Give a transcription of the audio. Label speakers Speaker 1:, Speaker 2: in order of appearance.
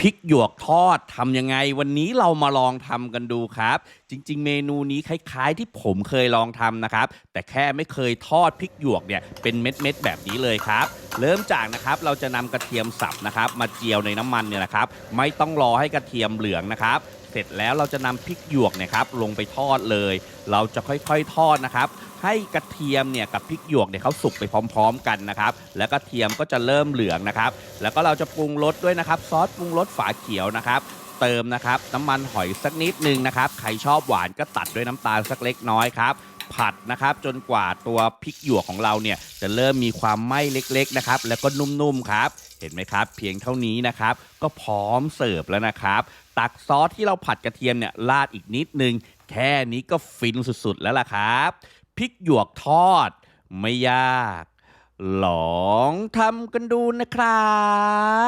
Speaker 1: พริกหยวกทอดทำยังไง วันนี้เรามาลองทำกันดูครับ จริง ๆ เมนูนี้คล้ายๆ ที่ผมเคยลองทำนะครับ แต่แค่ไม่เคยทอดพริกหยวกเนี่ยเป็นเม็ดๆแบบนี้เลยครับ เริ่มจากนะครับเราจะนำกระเทียมสับนะครับ มาเจียวในน้ำมันเนี่ยนะครับ ไม่ต้องรอให้กระเทียมเหลืองนะครับเสร็จแล้วเราจะนำพริกหยวกเนี่ยครับลงไปทอดเลย เราจะค่อยๆทอดนะครับให้กระเทียมเนี่ยกับพริกหยวกเนี่ยเขาสุกไปพร้อม ๆ กันนะครับ แล้วกระเทียมก็จะเริ่มเหลืองนะครับ แล้วก็เราจะปรุงรสด้วยนะครับซอสปรุงรสฝาเขียวนะครับเติมนะครับน้ำมันหอยสักนิดนึงนะครับ ใครชอบหวานก็ตัดด้วยน้ำตาลสักเล็กน้อยครับ ผัดนะครับ จนกว่าตัวพริกหยวกของเราเนี่ยจะเริ่มมีความไหม้เล็กๆนะครับ แล้วก็นุ่มๆครับ เห็นไหมครับ เพียงเท่านี้นะครับ ก็พร้อมเสิร์ฟแล้วนะครับ ตักซอสที่เราผัดกระเทียมเนี่ยราดอีกนิดนึง แค่นี้ก็ฟินสุดๆแล้วล่ะครับพริกหยวกทอด ไม่ยาก ลองทำกันดูนะครับ